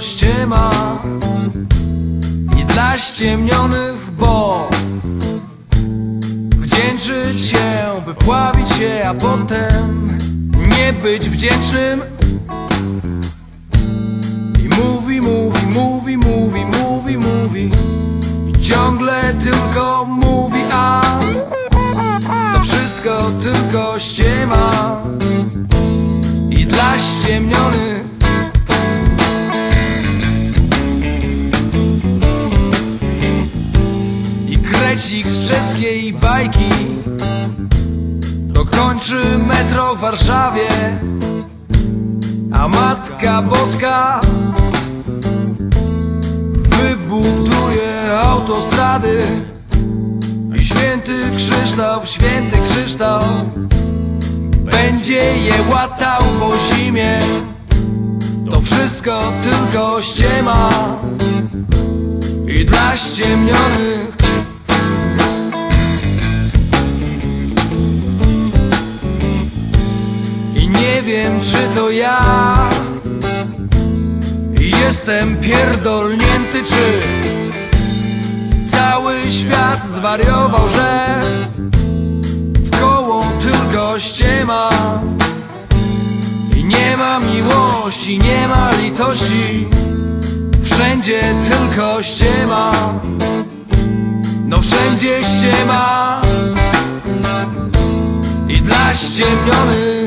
ściema I dla ściemnionych, bo Wdzięczyć się, by pławić się, a potem Nie być wdzięcznym. I mówi, mówi, mówi, mówi, mówi, mówi I ciągle tylko mówi, a. To wszystko tylko ściema I dla ściemnionych czeskiej bajki. To kończy metro w Warszawie A Matka Boska Wybuduje autostrady. I święty Krzysztof, święty Krzysztof Będzie je łatał po zimie. To wszystko tylko ściema i dla ściemnionych nie wiem czy to ja. Jestem pierdolnięty czy Cały świat zwariował, że W koło tylko ściema. I nie ma miłości, nie ma litości Wszędzie tylko ściema. No wszędzie ściema. I dla ściemnionych